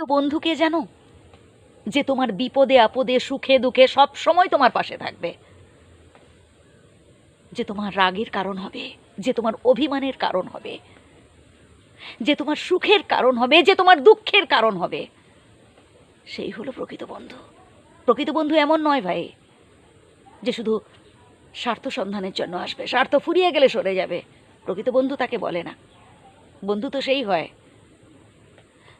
প্রকৃত বন্ধুকে জানো? যে তোমার বিপদে, আপদে, সুখে, দুঃখে সব সময় তোমার পাশে থাকবে। যে তোমার রাগের কারণ হবে, যে তোমার অভিমানের কারণ হবে, যে তোমার সুখের কারণ হবে, যে তোমার দুঃখের কারণ হবে, সেই হলো প্রকৃত বন্ধু। প্রকৃত বন্ধু এমন নয় ভাই, যে শুধু স্বার্থ সন্ধানের জন্য আসবে, স্বার্থ ফুরিয়ে গেলে সরে যাবে। প্রকৃত বন্ধু তাকে বলে না। বন্ধু তো সেই হয়।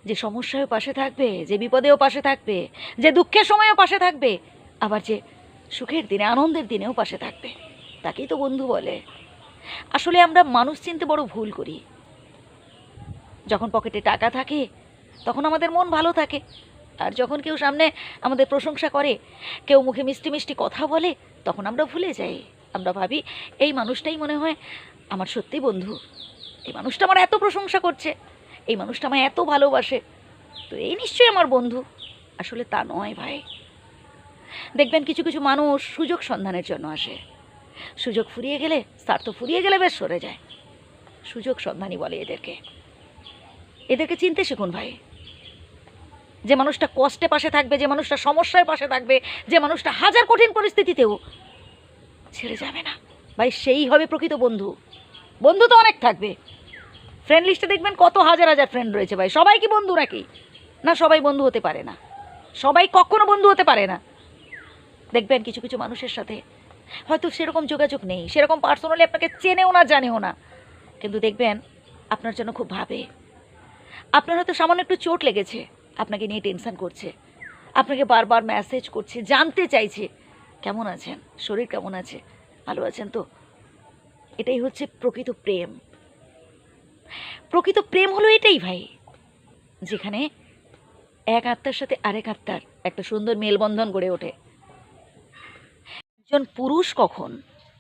যে সমস্যায়ও পাশে থাকবে, যে বিপদেও পাশে থাকবে, যে দুঃখের সময়ও পাশে থাকবে, আবার যে সুখের দিনে, আনন্দের দিনেও পাশে থাকবে। তাকেই তো বন্ধু বলে। আসলে আমরা মানুষ চিনতে বড় ভুল করি। যখন পকেটে টাকা থাকে, তখন আমাদের মন ভালো থাকে। আর যখন কেউ সামনে আমাদের প্রশংসা করে, কেউ মুখে মিষ্টি মিষ্টি কথা বলে, তখন আমরা ভুলে যাই। আমরা ভাবি, এই মানুষটাই মনে হয় আমার সত্যি বন্ধু। এই মানুষটা আমার এত প্রশংসা করছে। এই মানুষটা আমায় এত ভালোবাসে। তো এই নিশ্চয়ই আমার বন্ধু। আসলে তা নয় ভাই। দেখবেন কিছু কিছু মানুষ সুযোগ সন্ধানের জন্য আসে। সুযোগ ফুরিয়ে গেলে, স্বার্থ ফুরিয়ে গেলে বেশ সরে যায়। সুযোগ সন্ধানী বলে এদেরকে। এদেরকে চিনতে শিখুন ভাই। যে মানুষটা কষ্টে পাশে থাকবে, যে মানুষটা সমস্যায় পাশে থাকবে, যে মানুষটা হাজার কঠিন পরিস্থিতিতেও ছেড়ে যাবে না। ভাই, সেই হবে প্রকৃত বন্ধু। বন্ধু তো অনেক থাকবে। ফ্রেন্ড লিস্টে দেখবেন কত হাজার হাজার ফ্রেন্ড রয়েছে ভাই। সবাই কি বন্ধু নাকি? না, সবাই বন্ধু হতে পারে না। সবাই কখনো বন্ধু হতে পারে না। দেখবেন কিছু কিছু মানুষের সাথে হয়তো সেরকম যোগাযোগ নেই, সেরকম পার্সোনালি আপনাকে চেনেও না, জানেও না। কিন্তু দেখবেন আপনার জন্য খুব ভাবে। আপনার হয়তো সামান্য একটু চোট লেগেছে, আপনাকে নিয়ে টেনশান করছে। আপনাকে বারবার মেসেজ করছে, জানতে চাইছে। কেমন আছেন? শরীর কেমন আছে? ভালো আছেন তো? এটাই হচ্ছে প্রকৃত প্রেম। প্রকৃত প্রেম হলো এটাই ভাই, যেখানে এক আত্মার সাথে আরেক আত্মার একটা সুন্দর মেলবন্ধন গড়ে ওঠে। একজন পুরুষ কখন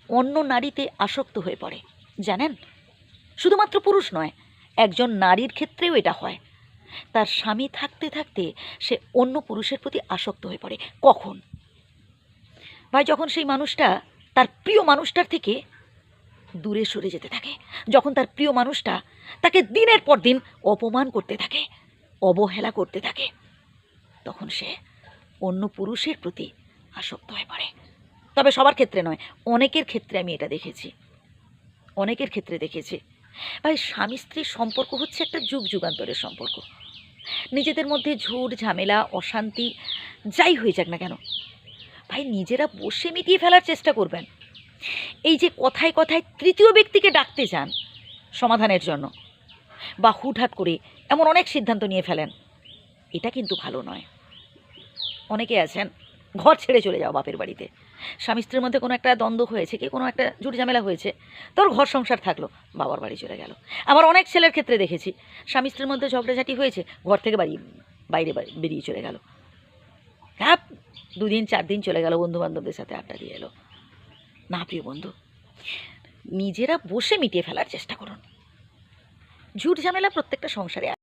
অন্য নারীতে আসক্ত হয়ে পড়ে, জানেন? শুধুমাত্র পুরুষ নয়, একজন নারীর ক্ষেত্রেও এটা হয়। তার স্বামী থাকতে থাকতে সে অন্য পুরুষের প্রতি আসক্ত হয়ে পড়ে, কখন? ভাই, যখন সেই মানুষটা, তার প্রিয় মানুষটার থেকে দূরে সরে যেতে থাকে। যখন তার প্রিয় মানুষটা তাকে দিনের পর দিন অপমান করতে থাকে, অবহেলা করতে থাকে, তখন সে অন্য পুরুষের প্রতি আসক্ত হয়ে পড়ে। তবে সবার ক্ষেত্রে নয়, অনেকের ক্ষেত্রে আমি এটা দেখেছি। অনেকের ক্ষেত্রে দেখেছি। ভাই, স্বামী স্ত্রীর সম্পর্ক হচ্ছে একটা যুগ যুগান্তরের সম্পর্ক। নিজেদের মধ্যে ঝুট, ঝামেলা, অশান্তি, যাই হয়ে যাক না কেন, ভাই, নিজেরা বসে মিটিয়ে ফেলার চেষ্টা করবেন। এই যে কথায় কথায় তৃতীয় ব্যক্তিকে ডাকতে যান সমাধানের জন্য, বা হুটহাট করে এমন অনেক সিদ্ধান্ত নিয়ে ফেলেন, এটা কিন্তু ভালো নয়। অনেকে আছেন, ঘর ছেড়ে চলে যাও বাপের বাড়িতে। স্বামী স্ত্রীর মধ্যে কোনো একটা দ্বন্দ্ব হয়েছে কি, কোনো একটা জুট ঝামেলা হয়েছে, তোর ঘর সংসার থাকল, বাবার বাড়ি চলে গেল। আবার অনেক ছেলের ক্ষেত্রে দেখেছি, স্বামী স্ত্রীর মধ্যে ঝগড়াঝাটি হয়েছে, ঘর থেকে বাড়ি, বাইরে বেরিয়ে চলে গেল। হ্যাঁ দুদিন চার দিন চলে গেল বন্ধু বান্ধবদের সাথে আড্ডা দিয়ে এলো। না প্রিয় বন্ধু নিজেরা বসে মিটিয়ে ফেলার চেষ্টা করুন। ঝুট ঝামেলা প্রত্যেকটা সংসারে